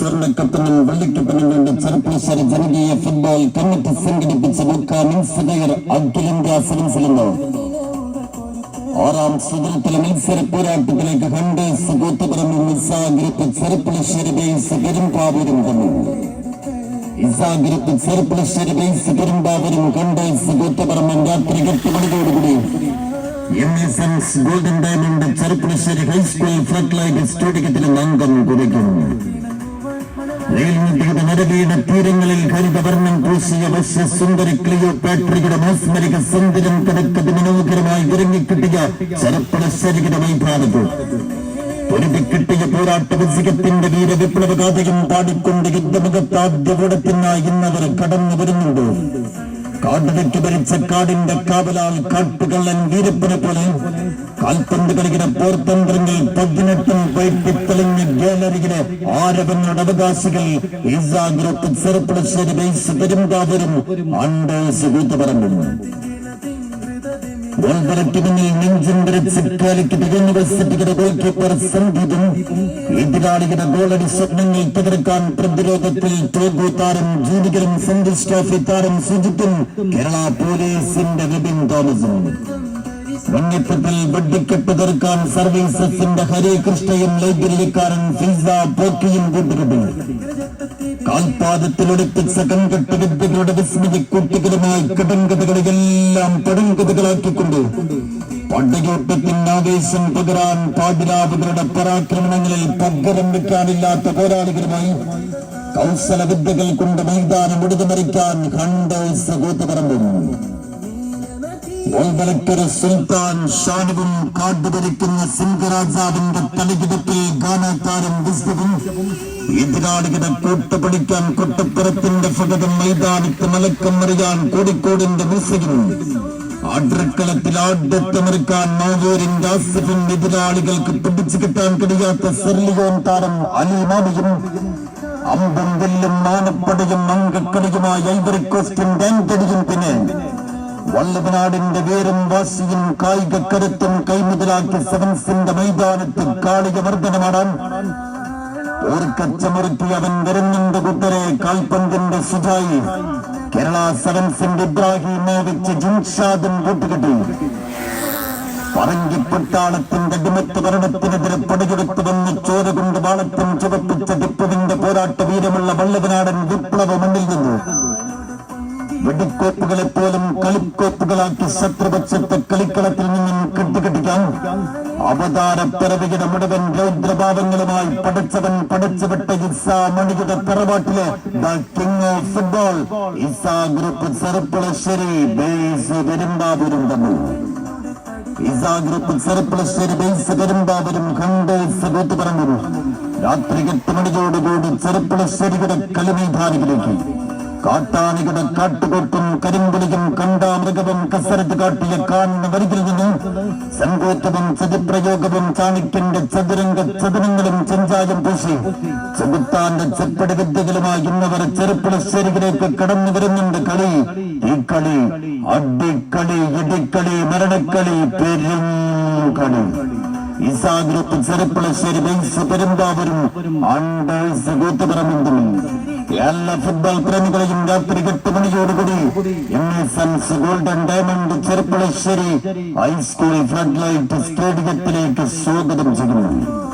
സ്വർണക്കപ്പനും വെള്ളിക്കപ്പനും വേണ്ടി ചെറുപ്പുളശ്ശേരി ജനകീയ football committee സംഘടിപ്പിച്ച മുക്ക മിൻസദയർ അഖിലേന്ത്യാ സെവൻസിലെന്ന് ആറാം സുദൃത്തല മത്സര പോരാട്ടത്തിലേക്ക് ഹണ്ടേഴ്സ് കൂത്തുപറമ്പ് മിസ ഗ്രൂപ്പ് ചെറുപ്പുളശ്ശേരി ബേസ് പെരുമ്പാവൂരും തമ്മിൽ ഇസാ ഗ്രൂപ്പ് ചെറുപ്പുളശ്ശേരി ബേസ് പെരുമ്പാവൂരും ഹണ്ടേഴ്സ് കൂത്തുപറമ്പും രാത്രി എട്ട് മണിയോടുകൂടി M golden diamond Cherpulassery high school flood light സ്റ്റേഡിയത്തിലും അംഗം കുറിക്കുന്നു റെയിൽവേ നരകയുടെ തീരങ്ങളിൽ ഹരിതവർണം പൂശിയ വശ്യ സുന്ദരി ക്ലിയോ പാട്രിയുടെ മാസ്മരിക സുന്ദരം കിടക്കത് മനോഹരമായി ഇറങ്ങിക്കിട്ടിയ ചെറുപ്പുളശ്ശേരിയുടെ മൈതാനത്ത് പൊരുതിക്കിട്ടിയ പോരാട്ട വിജയത്തിന്റെ വീരവിപ്ലവഗാഥയും പാടിക്കൊണ്ട് യുദ്ധമുഖത്താദ്യകൂടത്തിനായി ഇന്നവർ കടന്നു വരുന്നുണ്ട്. കാടുവെട്ടി ഭരിച്ച കാടിന്റെ കാവലാൽ കാട്ടുകള്ളൻ വീരപ്പനെ പോലെ കാൽപന്ത് കളിക്കുന്ന പോർത്തന്ത്രങ്ങൾ പതിനെട്ടും പൈപ്പിത്തെളിഞ്ഞ ഗാലറിയിലെ ആരവങ്ങളുടെ അവകാശികൾ ഇസാഗ്രൂപ്പ് ചെറുപ്പുളശ്ശേരി ബേസ് പെരുമ്പാവൂരും അണ്ടേഴ്സ് കൂത്തുപറമ്പും ഗോൾവരയ്ക്ക് മുന്നിൽ നെഞ്ചും വിരച്ച് കാലിക്ക് യൂണിവേഴ്സിറ്റിയുടെ ഗോൾ കീപ്പർ എതിരാളികളുടെ ഗോളടി സ്വപ്നങ്ങൾ തകർക്കാൻ പ്രതിരോധത്തിൽ ടോഗോ താരം ജൂനികരും സന്തോഷ് ട്രോഫി താരം സുജിത്തും കേരള പോലീസിന്റെ വിപിൻ തോമസും. മഞ്ഞപ്പത്തിൽ വെട്ടിക്കെട്ട് തീർക്കാൻ സർവീസസിന്റെ ഹരികൃഷ്ണയും ലൈബ്രറിക്കാരൻ ഫിസ പോക്കിയും കൂട്ടുകെട്ടു കാൽപാദത്തിലൊടുപ്പിച്ച കൺകെട്ട് വിദ്യകളുടെ വിസ്മൃതിക്കുട്ടികളുമായി കുട്ടികളുമായി കടങ്കഥകളെല്ലാം പടങ്കഥകളാക്കിക്കൊണ്ട് പടയോട്ടത്തിന് ആവേശം പകരാൻ പാതിരാവുകളുടെ പരാക്രമണങ്ങളിൽ പകരം വെക്കാനില്ലാത്ത പോരാളികളുമായി കൗശല വിദ്യകൾ കൊണ്ട് മൈതാനം ഉടുതുമറിക്കാൻ കണ്ടോ കൂത്തുപറമ്പും ഗോൾവലക്കര സുൽത്താൻ ഷാനുവും കാട്ടുപരിക്കുന്ന സിംഹരാജാവിന്റെ തലകിടപ്പിൽ ഗാനത്താരം വിസ്തുവും എതിരാളികളെ കൂട്ടുപിടിക്കാൻ കൊട്ടപ്പുറത്തിന്റെ ഫകതം മൈതാനത്ത് മലക്കം മറിയാൻ കോഴിക്കോടിന്റെ മൂസയും ആഡ്രക്കളത്തിൽ ആഡ്യത്തമറിക്കാൻ മാവൂരിന്റെ ആസിഫും എതിരാളികൾക്ക് പിടിച്ചു കിട്ടാൻ കഴിയാത്ത സെർലിയോൻ താരം അലിമാബിയും അമ്പും വെല്ലും മാനപ്പടയും അങ്കക്കളിയുമായി ഐവറി കോസ്റ്റും പിന്നെ വല്ലഭനാടിന്റെ വേരും വാശിയും കായിക കരുത്തും കൈമുതലാക്കി സെവൻസിന്റെ കാളിക വർധനമാടാൻ ഓർക്കച്ചമുറുക്കി അവൻ വരുന്നുണ്ട് കുട്ടരെ കാൽപന്തിന്റെ സുജായി. കേരള സെവൻസിന്റെ ഇബ്രാഹിമെ വെച്ച് ജിൻഷാദും കൂട്ടുകെട്ടി. പറങ്കിപ്പട്ടാളത്തിന്റെ അടിമത്ത ഭരണത്തിനെതിരെ പടയെടുത്തു വന്ന് ചോര കൊണ്ട് വാളത്തും ചുവപ്പിച്ച വെടിക്കോപ്പുകളെ പോലും കളിക്കോപ്പുകളാക്കി ശത്രുപക്ഷത്തെ കളിക്കളത്തിൽ നിന്നും കെട്ടുകെട്ടിക്കാൻ അവതാരപ്പിറവിയുടെ മുടവൻ രൗദ്രഭാവങ്ങളുമായി പടച്ചവൻ പടച്ചുവിട്ട ഇസാ മണിയുടെ തറവാട്ടിലെ the king of football Eesa group Cherpulassery base പെരുമ്പാവൂരും തമ്മിൽ. ഇസാ ഗ്രൂപ്പ് ചെറുപ്പുളശ്ശേരി ബേസ് പെരുമ്പാവൂരും ഹണ്ടേഴ്സ് കൂത്തുപറമ്പും രാത്രി എട്ട് മണിയോടുകൂടി ചെറുപ്പുളശ്ശേരിയുടെ കളിമൈതാനികളിലേക്ക് കാട്ടാനികളുടെ കാട്ടുകൊട്ടും കരിമ്പുലിയും കണ്ടാമൃഗവും കസരത്ത് കാട്ടിയ കാണുന്ന വരികിൽ നിന്നും സങ്കോത്തവും ചതിപ്രയോഗവും ചാണിക്കന്റെ ചതുരംഗ ചതുരങ്ങളും ചെഞ്ചായം പൂശി. ചെകുത്താന്റെ ചെപ്പടി വിദ്യകളുമായി ഇന്നവർ ചെറുപ്പുളശ്ശേരിയിലേക്ക് കടന്നു വരുന്നുണ്ട് കളി. ഈ കളി അടിക്കളി ഇടിക്കളി മരണക്കളി പെരും കളി. ഇസാ ഗ്രൂപ്പ് ചെറുപ്പുളശ്ശേരി ബൈസ് പെരുമ്പാവൂരും അണ്ടേഴ്സ് കൂത്തുപറമ്പും എല്ലാ ഫുട്ബോൾ പ്രേമികളെയും രാത്രി എട്ട് മണിയോടുകൂടി innocence golden diamond Cherpulassery high school flood light സ്റ്റേഡിയത്തിലേക്ക് സ്വാഗതം ചെയ്യുന്നു.